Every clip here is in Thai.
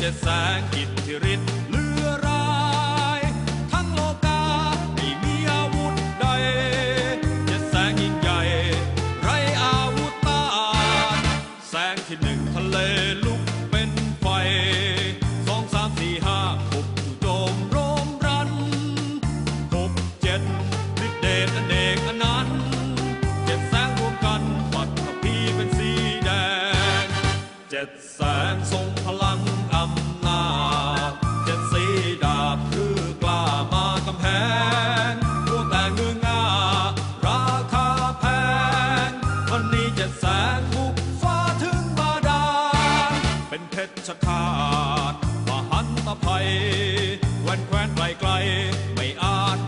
งอิทธิฤทธิ์เลือร้าย ทั้งโลกาไม่มีอาวุธใดเจ็ดแสงยิ่งใหญ่ ไรอาวุธต้านแสงที่หนึ่งทะเลลุกเป็นไฟสองสามสี่ห้าหกจู่โจมโรมรันหกเจ็ดฤทธิเดชอเนกอนันต์เจ็ดแสงรวมกันปัตภีเป็นสีแดงเจ็ดแสงทรง เจ็ดแสงบุกฟ้าถึงบาดาลเป็นเพชรขาตมหันตภัยแควนแคว้นไกลไกลไม่อาจ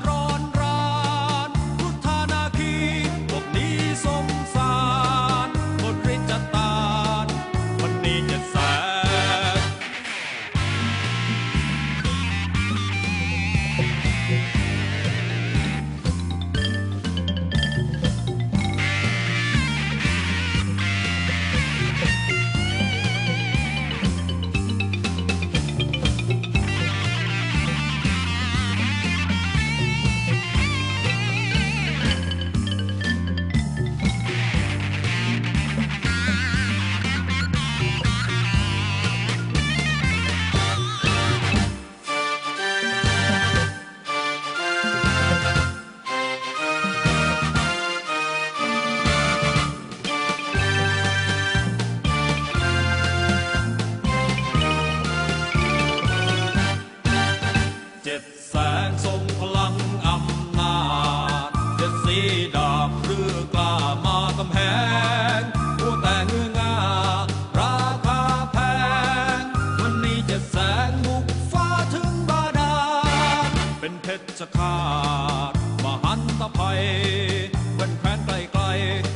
เจ็ดแสงทรงพลังอำนาจ เจ็ดสีดาบเรือกล้ามากำแหงผู้แต่งืงาราคาแพง วันนี้เจ็ดแสงบุกฟ้าถึงบาดาลเป็นเพชรขาดมหันตภัยเป็นแคว้นไกลๆ